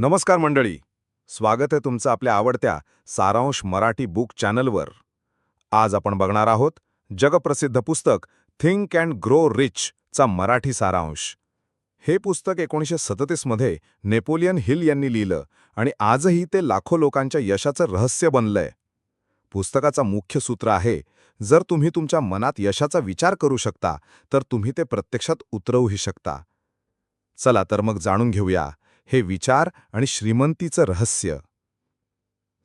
नमस्कार मंडळी. स्वागत आहे तुमचं आपल्या आवडत्या सारांश मराठी बुक चॅनलवर आज आपण बघणार आहोत जगप्रसिद्ध पुस्तक थिंक अँड ग्रो रिच चा मराठी सारांश. हे पुस्तक एकोणीसशे सदतीसमध्ये नेपोलियन हिल यांनी लिहिलं आणि आजही ते लाखो लोकांच्या यशाचं रहस्य बनलंय. पुस्तकाचा मुख्य सूत्र आहे जर तुम्ही तुमच्या मनात यशाचा विचार करू शकता तर तुम्ही ते प्रत्यक्षात उतरवूही शकता. चला तर मग जाणून घेऊया. हे विचार आणि श्रीमंतीचं रहस्य.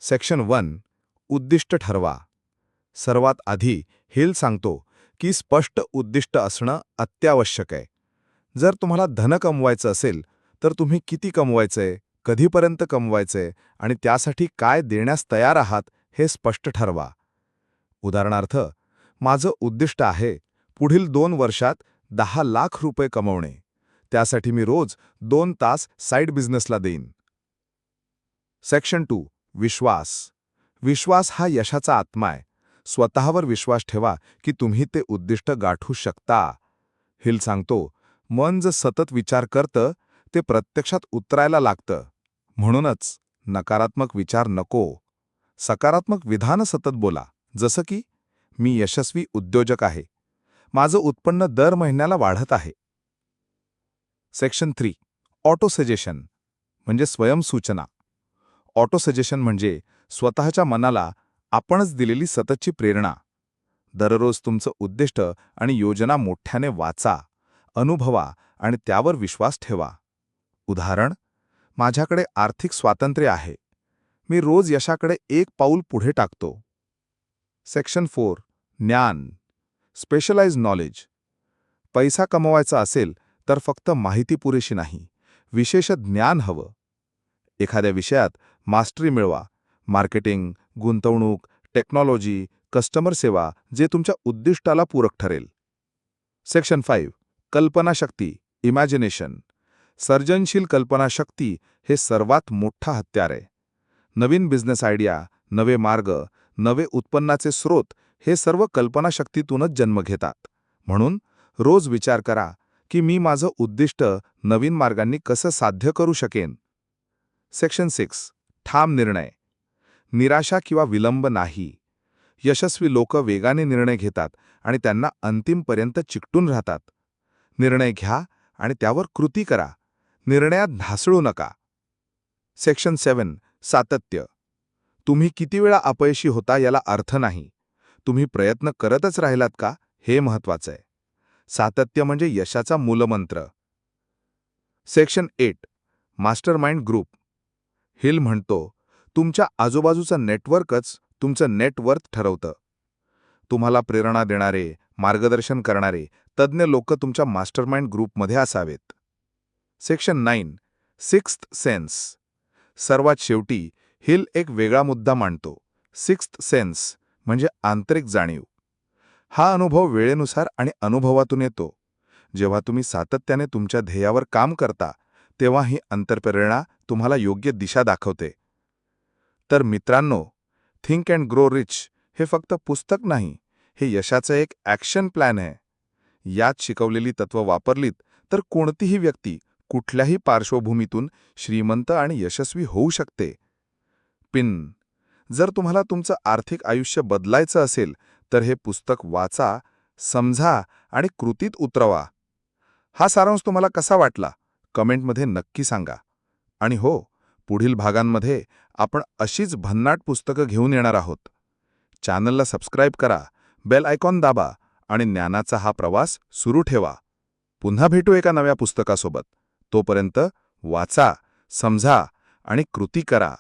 सेक्शन वन उद्दिष्ट ठरवा. सर्वात आधी हिल सांगतो की स्पष्ट उद्दिष्ट असणं अत्यावश्यक आहे. जर तुम्हाला धन कमवायचं असेल तर तुम्ही किती कमवायचंय कधीपर्यंत कमवायचंय आणि त्यासाठी काय देण्यास तयार आहात हे स्पष्ट ठरवा. उदाहरणार्थ माझं उद्दिष्ट आहे पुढील दोन वर्षात दहा लाख रुपये कमवणे. त्यासाठी मी रोज दोन तास साईड बिझनेसला देईन. सेक्शन टू विश्वास. विश्वास हा यशाचा आत्मा आहे. स्वतःवर विश्वास ठेवा की तुम्ही ते उद्दिष्ट गाठू शकता. हिल सांगतो मन जर सतत विचार करतं ते प्रत्यक्षात उतरायला लागतं. म्हणूनच नकारात्मक विचार नको. सकारात्मक विधान सतत बोला. जसं की मी यशस्वी उद्योजक आहे. माझं उत्पन्न दर महिन्याला वाढत आहे. सेक्शन थ्री ऑटो सजेशन म्हणजे स्वयंसूचना ऑटो सजेशन म्हणजे स्वतःच्या मनाला आपणच दिलेली सततची प्रेरणा. दररोज तुमचं उद्दिष्ट आणि योजना मोठ्याने वाचा अनुभवा आणि त्यावर विश्वास ठेवा. उदाहरण माझ्याकडे आर्थिक स्वातंत्र्य आहे. मी रोज यशाकडे एक पाऊल पुढे टाकतो. सेक्शन फोर ज्ञान स्पेशलाइज नॉलेज पैसा कमवायचा असेल तर फक्त माहिती पुरेशी नाही विशेष ज्ञान हवं. एखाद्या विषयात मास्टरी मिळवा मार्केटिंग गुंतवणूक टेक्नॉलॉजी कस्टमर सेवा जे तुमच्या उद्दिष्टाला पूरक ठरेल. सेक्शन फाईव्ह कल्पनाशक्ती इमॅजिनेशन. सर्जनशील कल्पनाशक्ती हे सर्वात मोठा हत्यार आहे. नवीन बिझनेस आयडिया नवे मार्ग नवे उत्पन्नाचे स्रोत हे सर्व कल्पनाशक्तीतूनच जन्म घेतात. म्हणून रोज विचार करा की मी माझं उद्दिष्ट नवीन मार्गांनी कसं साध्य करू शकेन? सेक्शन सिक्स ठाम निर्णय. निराशा किंवा विलंब नाही. यशस्वी लोक वेगाने निर्णय घेतात आणि त्यांना अंतिमपर्यंत चिकटून राहतात. निर्णय घ्या आणि त्यावर कृती करा. निर्णयात ढासळू नका. सेक्शन सेवन सातत्य. तुम्ही किती वेळा अपयशी होता याला अर्थ नाही. तुम्ही प्रयत्न करतच राहिलात का? हे महत्वाचं आहे. सातत्य म्हणजे यशाचा मूलमंत्र. Section eight master mind group Hill म्हणतो तुमच्या आजूबाजूचं नेटवर्कच तुमचं नेटवर्थ ठरवतं. तुम्हाला प्रेरणा देणारे मार्गदर्शन करणारे तज्ज्ञ लोक तुमच्या मास्टरमाइंड ग्रुपमध्ये असावेत. सेक्शन नाईन सिक्स्थ सेन्स सर्वात शेवटी हिल एक वेगळा मुद्दा मांडतो. सिक्स्थ सेन्स म्हणजे आंतरिक जाणीव. हा अनुभव वेळेनुसार आणि अनुभवातून येतो. जेव्हा तुम्ही सातत्याने तुमच्या ध्येयावर काम करता तेव्हा ही अंतरप्रेरणा तुम्हाला योग्य दिशा दाखवते. तर मित्रांनो थिंक अँड ग्रो रिच हे फक्त पुस्तक नाही हे यशाचं एक ॲक्शन प्लॅन आहे. यात शिकवलेली तत्त्व वापरलीत तर कोणतीही व्यक्ती कुठल्याही पार्श्वभूमीतून श्रीमंत आणि यशस्वी होऊ शकते. पिन जर तुम्हाला तुमचं आर्थिक आयुष्य बदलायचं असेल तर हे पुस्तक वाचा समजा आणि कृतीत उतरवा. हा सारांश तुम्हाला कसा वाटला? कमेंटमध्ये नक्की सांगा. आणि हो पुढील भागांमध्ये आपण अशीच भन्नाट पुस्तकं घेऊन येणार आहोत. चॅनलला सबस्क्राईब करा बेल आयकॉन दाबा आणि ज्ञानाचा हा प्रवास सुरू ठेवा. पुन्हा भेटू एका नव्या पुस्तकासोबत. तोपर्यंत वाचा समजा आणि कृती करा.